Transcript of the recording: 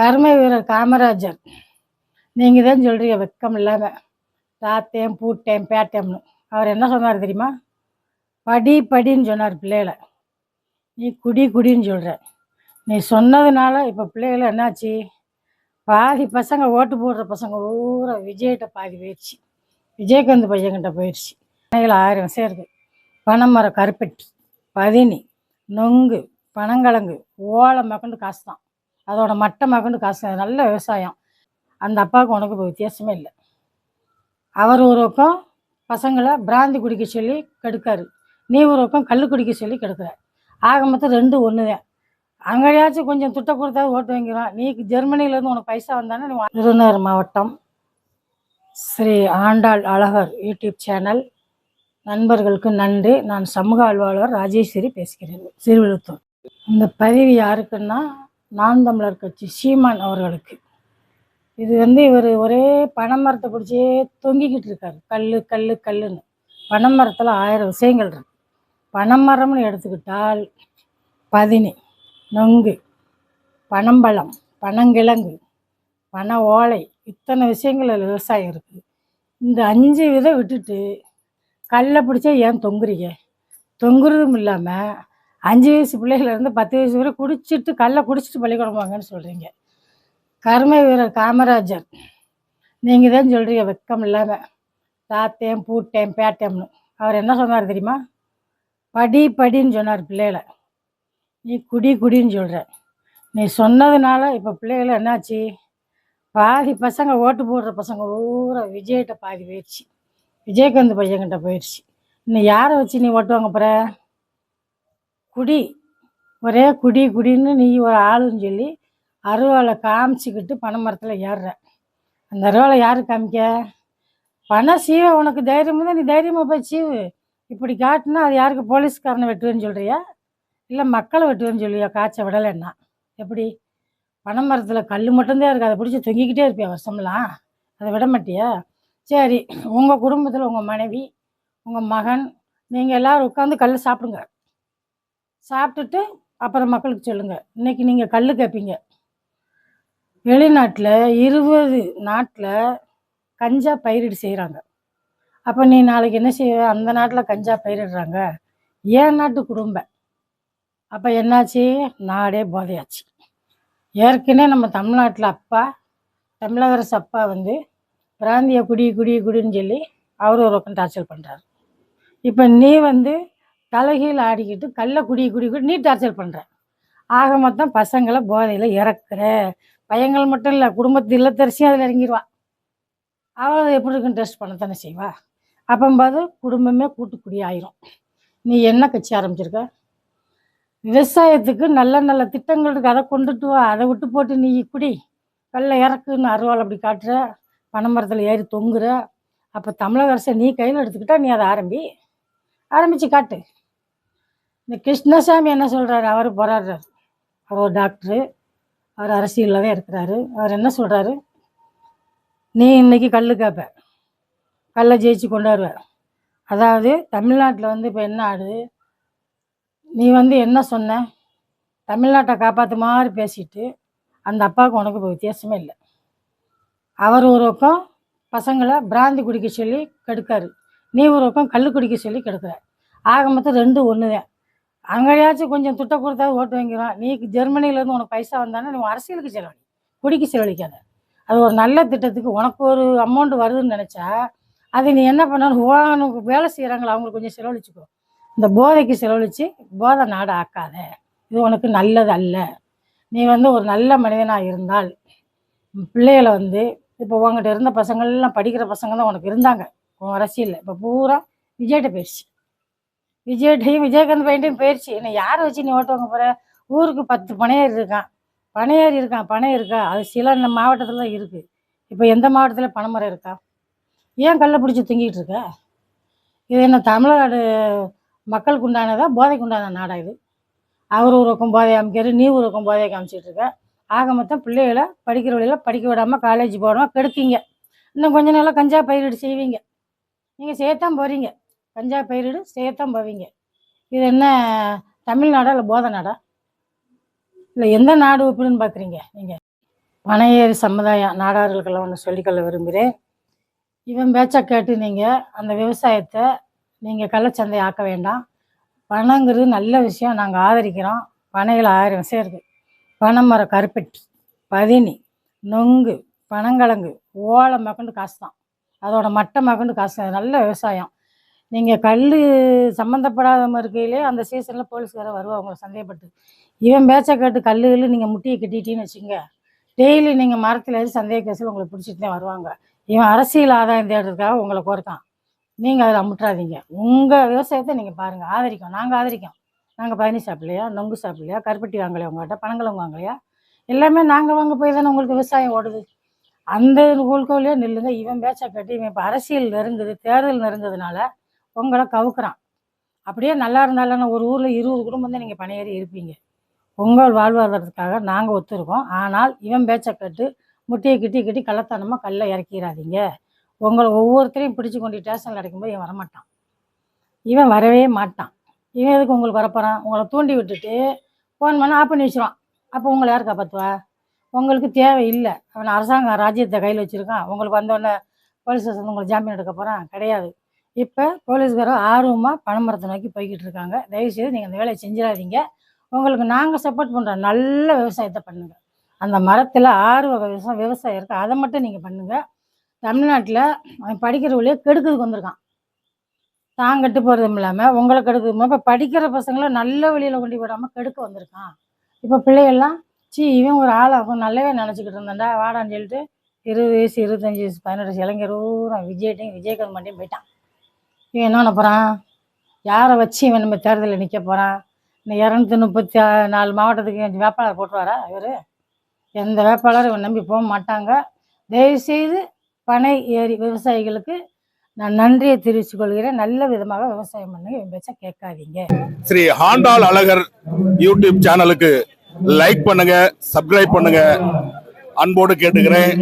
கர்ம வீரர் காமராஜர். நீங்கள் தான் சொல்கிறீங்க வெக்கம் இல்லாமல் தாத்தேன் பூட்டேன் பேட்டேம்னு அவர் என்ன சொன்னார் தெரியுமா? படி படின்னு சொன்னார் பிள்ளைகளை. நீ குடி குடின்னு சொல்கிற நீ சொன்னதுனால இப்போ பிள்ளைகளை என்னாச்சு? பாதி பசங்க ஓட்டு போடுற பசங்க பூரா விஜய்கிட்ட பாதி போயிடுச்சு. விஜயகாந்த் பையன்கிட்ட போயிடுச்சு. பிள்ளைகள் ஆயிரம் விஷயம் இருக்குது பனைமரம் கருப்பட்டி பதினி நொங்கு பனங்கிழங்கு ஓலை மக்கண்டு காசு தான் அதோட மட்ட மகண்டு காசு நல்ல விவசாயம். அந்த அப்பாவுக்கு உனக்கு இப்போ வித்தியாசமே இல்லை. அவர் ஒரு பக்கம் பசங்களை பிராந்தி குடிக்க சொல்லி கெடுக்காரு. நீ ஒரு பக்கம் கல் குடிக்க சொல்லி கெடுக்கிற. ஆக மொத்தம் ரெண்டு ஒன்று தான் அங்கேயாச்சும் கொஞ்சம் துட்டை கொடுத்தா ஓட்டு வாங்கிடுவான். நீ ஜெர்மனிலேருந்து உனக்கு பைசா வந்தானே நீ திருநர் மாவட்டம் ஸ்ரீ ஆண்டாள் அழகர் யூடியூப் சேனல். நண்பர்களுக்கு நன்றி. நான் சமூக ஆழ்வாளர் ராஜேஸ்வரி பேசுகிறேன். சிறுவிழுத்தூர் இந்த பதிவு யாருக்குன்னா நான் தமிழர் கட்சி சீமான் அவர்களுக்கு. இது வந்து இவர் ஒரே பனைமரத்தை பிடிச்சே தொங்கிக்கிட்டு இருக்கார். கல் கல் கல்லுன்னு. பனைமரத்தில் ஆயிரம் விஷயங்கள் இருக்கு. பனைமரம்னு எடுத்துக்கிட்டால் பதினி நொங்கு பனம்பழம் பனங்கிழங்கு பனை ஓலை இத்தனை விஷயங்கள் விவசாயம் இருக்குது இந்த அஞ்சு விதை விட்டுட்டு கல்லை பிடிச்சா ஏன் தொங்குறீங்க? தொங்குறதும் இல்லாமல் அஞ்சு வயசு பிள்ளைகள்லேருந்து பத்து வயசு வரை குடிச்சிட்டு கல்லை குடிச்சிட்டு பள்ளிக்கூடம் வாங்கன்னு சொல்கிறீங்க கர்ம வீரர் காமராஜர். நீங்கள் தான் சொல்கிறீங்க வெக்கம் இல்லாமல் தாத்தேன் பூட்டேன் பேட்டேம்னு அவர் என்ன சொன்னார் தெரியுமா? படி படின்னு சொன்னார் பிள்ளைகளை. நீ குடி குடின்னு சொல்கிற நீ சொன்னதுனால இப்போ பிள்ளைகளை என்னாச்சு? பாதி பசங்க ஓட்டு போடுற பசங்க பூரா விஜய்கிட்ட பாதி போயிடுச்சு. விஜயகாந்த் பையன்கிட்ட போயிடுச்சு. இன்னும் யாரை வச்சு நீ ஓட்டு வாங்க போகிற குடி. ஒரே குடி குடின்னு நீ ஒரு ஆளுன்னு சொல்லி அருவாளை காமிச்சிக்கிட்டு பனை மரத்தில் ஏறுற. அந்த அருவாளை யாரு காமிக்க? பண சீவ உனக்கு தைரியம் தான் நீ தைரியமாக போய் சீவு. இப்படி காட்டுனா அது யாருக்கு? போலீஸ்காரனை வெட்டுவேன்னு சொல்கிறியா இல்லை மக்களை வெட்டுவேன்னு சொல்லியா? காய்ச்ச விடலைன்னா. எப்படி? பனை மரத்தில் கல் மட்டும்தான் இருக்குது அதை பிடிச்சி தொங்கிக்கிட்டே இருப்பியா வருஷம்லாம் அதை விட மாட்டியா? சரி உங்கள் குடும்பத்தில் உங்கள் மனைவி உங்கள் மகன் நீங்கள் எல்லோரும் உட்காந்து கல் சாப்பிடுங்க. சாப்பிட்டுட்டு அப்புறம் மக்களுக்கு சொல்லுங்கள் இன்னைக்கு நீங்கள் கல் கேட்பீங்க வெளிநாட்டில் இருபது நாட்டில் கஞ்சா பயிரிடு செய்கிறாங்க அப்போ நீ நாளைக்கு என்ன செய்வ? அந்த நாட்டில் கஞ்சா பயிரிடுறாங்க. ஏன் நாட்டு குடும்பம் அப்போ என்னாச்சு? நாடே போதையாச்சு. ஏற்கனவே நம்ம தமிழ்நாட்டில் அப்பா தமிழக அரசு அப்பா வந்து பிராந்திய குடி குடி குடின்னு சொல்லி அவர் ஒரு பக்கம் டார்ச்சர் பண்ணுறாரு இப்போ நீ வந்து தலைகீழ் ஆடிக்கிட்டு கல்லை குடி குடி குடி நீ டார்ச்சர் பண்ணுற ஆக மொத்தம் பசங்களை போதையில் இறக்குற. பையங்கள் மட்டும் இல்லை குடும்பத்து இல்லத்தரிசியும் அதில் இறங்கிடுவா அவள் எப்படி இருக்குன்னு டெஸ்ட் பண்ணத்தானே செய்வா. அப்போம்போது குடும்பமே கூட்டுக்குடி ஆயிரும். நீ என்ன கட்சி ஆரம்பிச்சிருக்க? விவசாயத்துக்கு நல்ல நல்ல திட்டங்கள் இருக்குது அதை கொண்டுட்டு வா. அதை விட்டு போட்டு நீ குடி. கல்ல இறக்குன்னு அருவாள் அப்படி காட்டுற. பனைமரத்தில் ஏறி தொங்குற. அப்போ தமிழக அரசை நீ கையில் எடுத்துக்கிட்டா நீ அதை ஆரம்பி ஆரம்பித்து காட்டு. இந்த கிருஷ்ணசாமி என்ன சொல்கிறாரு அவர் போராடுறாரு. அவர் ஒரு டாக்டரு. அவர் அரசியலில் தான் இருக்கிறாரு. அவர் என்ன சொல்கிறாரு நீ இன்னைக்கு கல் கேப்ப. கல்லை ஜெயிச்சு கொண்டாடுவ அதாவது தமிழ்நாட்டில் வந்து இப்போ என்ன ஆடுது நீ வந்து என்ன சொன்ன? தமிழ்நாட்டை காப்பாற்று மாதிரி பேசிட்டு அந்த அப்பாவுக்கு உனக்கு இப்போ வித்தியாசமே இல்லை. அவர் ஒரு பக்கம் பசங்களை பிராந்தி குடிக்க சொல்லி கெடுக்காரு. நீ ஒரு பக்கம் கல் குடிக்க சொல்லி கெடுக்கிற. ஆக மொத்தம் ரெண்டு ஒன்று தான் அங்கேயாச்சும் கொஞ்சம் துட்டை கொடுத்தாவது ஓட்டு வாங்கிடுவான் நீ ஜெர்மனிலேருந்து உனக்கு பைசா வந்தானே நீ அரசியலுக்கு செலவழி. குடிக்க செலவழிக்காத. அது ஒரு நல்ல திட்டத்துக்கு உனக்கு ஒரு அமௌண்ட் வருதுன்னு நினச்சா அது நீ என்ன பண்ணணும்? உனக்கு வேலை செய்கிறாங்களா அவங்களுக்கு கொஞ்சம் செலவழிச்சுக்கோ. இந்த போதைக்கு செலவழித்து போதை நாடு ஆக்காத. இது உனக்கு நல்லது அல்ல. நீ வந்து ஒரு நல்ல மனிதனாக இருந்தால் பிள்ளைகளை வந்து இப்போ உங்ககிட்ட இருந்த பசங்கள்லாம் படிக்கிற பசங்க தான் உனக்கு இருந்தாங்க. உன் அரசியலில். இப்போ பூரா விஜய்கிட்ட போயிடுச்சு விஜய்கிட்டையும் விஜயகாந்த் பையன்டையும் போயிடுச்சு என்னை யாரை வச்சு நீ ஓட்டு வாங்க போகிற ஊருக்கு பத்து பனையாரி இருக்கான். பனையாரி இருக்கான் பனை இருக்கா? அது சில மாவட்டத்தில் தான் இருக்குது இப்போ எந்த மாவட்டத்தில் பனைமரம் இருக்கா? ஏன் கல்லை பிடிச்சி தூங்கிட்டு இருக்க? இது என்ன தமிழ்நாடு மக்களுக்கு உண்டானதா போதைக்கு உண்டான நாடா இது? அவர் ஊருக்கும் போதை அமைக்காரு நீ ஊருக்கும் போதையை காமிச்சிட்டு இருக்க. ஆக மொத்தம் பிள்ளைகளை படிக்கிற வழியில் படிக்க விடாமல் காலேஜ் போடாமல் கெடுத்தீங்க. இன்னும் கொஞ்ச நாளாக கஞ்சா பயிரிடு செய்வீங்க. நீங்கள் சேர்த்தான் போகிறீங்க கஞ்சா பயிரிடு செய்யத்தான் போவீங்க. இது என்ன தமிழ்நாடா இல்லை போதை நாடா இல்லை எந்த நாடு ஒப்பிடுன்னு பார்க்குறீங்க நீங்கள் பனையேறு சமுதாயம் நாடார்களுக்கெல்லாம் ஒன்று சொல்லிக்கொள்ள விரும்புகிறேன். இவன் பேச்சை கேட்டு நீங்கள் அந்த விவசாயத்தை நீங்கள் கள்ளச்சந்தை ஆக்க வேண்டாம். பணங்கிறது நல்ல விஷயம் நாங்கள் ஆதரிக்கிறோம். பனைகள் ஆயிரம் விஷயம் இருக்குது பனைமரம் கருப்பட்டி பதினி நொங்கு பனங்கிழங்கு ஓலை மகண்டு காசு தான் அதோட மட்டை மகண்டு காசு. நல்ல விவசாயம். நீங்கள் கல் சம்மந்தப்படாத இருக்கையிலே அந்த சீசனில் போலீஸ்காரர் வருவாங்க உங்களை சந்தேகப்பட்டு இவன் பேச்சை கேட்டு கல் நீங்கள் முட்டியை கட்டிட்டீன்னு வச்சுங்க டெய்லி நீங்கள் மரத்தில் ஏறி சந்தேக கேஸில் உங்களை பிடிச்சிட்டு தான் வருவாங்க. இவன் அரசியல் ஆதாயம் தேடுறதுக்காக உங்களை கோர்க்கான் நீங்கள் அதில் அமுட்டுறாதீங்க உங்கள் விவசாயத்தை நீங்கள் பாருங்கள் ஆதரிக்கும். நாங்கள் ஆதரிக்கோம். நாங்கள் பயணி சாப்பிடலையா? நொங்கு சாப்பிடலையா? கருப்பட்டி வாங்கலையா உங்கள்கிட்ட பனங்கிழங்கு வாங்கலையா? எல்லாமே நாங்கள் வாங்க போய் தானே உங்களுக்கு விவசாயம் ஓடுது. அந்த கோல்கோலையே நில்லுங்க. இவன் பேச்சை கட்டி இவன் இப்போ அரசியல் நெருங்குது தேர்தல் நெருங்குறதுனால உங்களை கவுக்குறான். அப்படியே நல்லா இருந்தாலும் ஒரு ஊரில் இருபது குடும்பம் தான் நீங்கள் பணியேறி இருப்பீங்க. உங்கள் வாழ்வாதாரத்துக்காக நாங்கள் ஒத்துருக்கோம். ஆனால் இவன் பேச்சை கட்டு முட்டையை கிட்டி கிட்டி கள்ளத்தனமாக கல்லை இறக்கிடாதீங்க உங்களை ஒவ்வொருத்தரையும் பிடிச்சு கொண்டு ஸ்டேஷனில் அடைக்கும்போது இவன் வரமாட்டான். இவன் வரவே மாட்டான். இவன் எதுக்கு உங்களுக்கு வரப்போகிறான் உங்களை தூண்டி விட்டுட்டு ஃபோன் பண்ணால் ஆஃப் பண்ணி வச்சிருவான். அப்போ உங்களை யார் காப்பாற்றுவா உங்களுக்கு தேவை இல்லை. அவன் அரசாங்கம் ராஜ்யத்தை கையில் வச்சுருக்கான். உங்களுக்கு வந்தோடனே போலீஸ் ஸ்டேஷன் உங்களை ஜாமீன் எடுக்க போகிறான் கிடையாது. இப்போ போலீஸ்காரர் ஆர்வமாக பனைமரத்தை நோக்கி போய்கிட்டு இருக்காங்க. தயவுசெய்து நீங்கள் அந்த வேலையை செஞ்சிடாதீங்க. உங்களுக்கு நாங்கள் சப்போர்ட் பண்ணுறோம் நல்ல விவசாயத்தை பண்ணுங்கள் அந்த மரத்தில் ஆறு வகை விவசாயம் விவசாயம் இருக்குது அதை மட்டும் நீங்கள் பண்ணுங்கள் தமிழ்நாட்டில் அவன் படிக்கிற வழியே கெடுக்கிறதுக்கு வந்திருக்கான். தான் கெட்டு போகிறதும் இல்லாமல் உங்களை கெடுக்குது இப்போ படிக்கிற பசங்களை நல்ல வழியில் கொண்டு விடாமல் கெடுக்க வந்திருக்கான். இப்போ பிள்ளைகள்லாம் சி இவன் ஒரு ஆளாகும் நல்லவே நினச்சிக்கிட்டு இருந்தான்டா வாடான்னு சொல்லிட்டு இருபது வயசு இருபத்தஞ்சி வயசு பதினெட்டு வயசு இளைஞர் பூரா விஜய்ட்டையும் விஜயகாந்த் மட்டும் போயிட்டான். இவன் என்ன பண்ண போகிறான் யாரை வச்சு இவன் நம்ம தேர்தலில் நிற்க போகிறான் இந்த இரநூத்தி முப்பத்தி நாலு மாவட்டத்துக்கு வேட்பாளர் போட்டுவாரா இவர்? எந்த வேட்பாளரும் இவன் நம்பி போக மாட்டாங்க. தயவுசெய்து பனை ஏரி விவசாயிகளுக்கு நான் நன்றியை தெரிவித்துக் கொள்கிறேன். நல்ல விதமாக விவசாயம் பண்ணுங்க. என் பேச்ச கேட்காதீங்க. ஸ்ரீ ஹாண்டால் அழகர் யூடியூப் சேனலுக்கு லைக் பண்ணுங்க சப்ஸ்கிரைப் பண்ணுங்க. அன்போடு கேட்டுக்கிறேன்.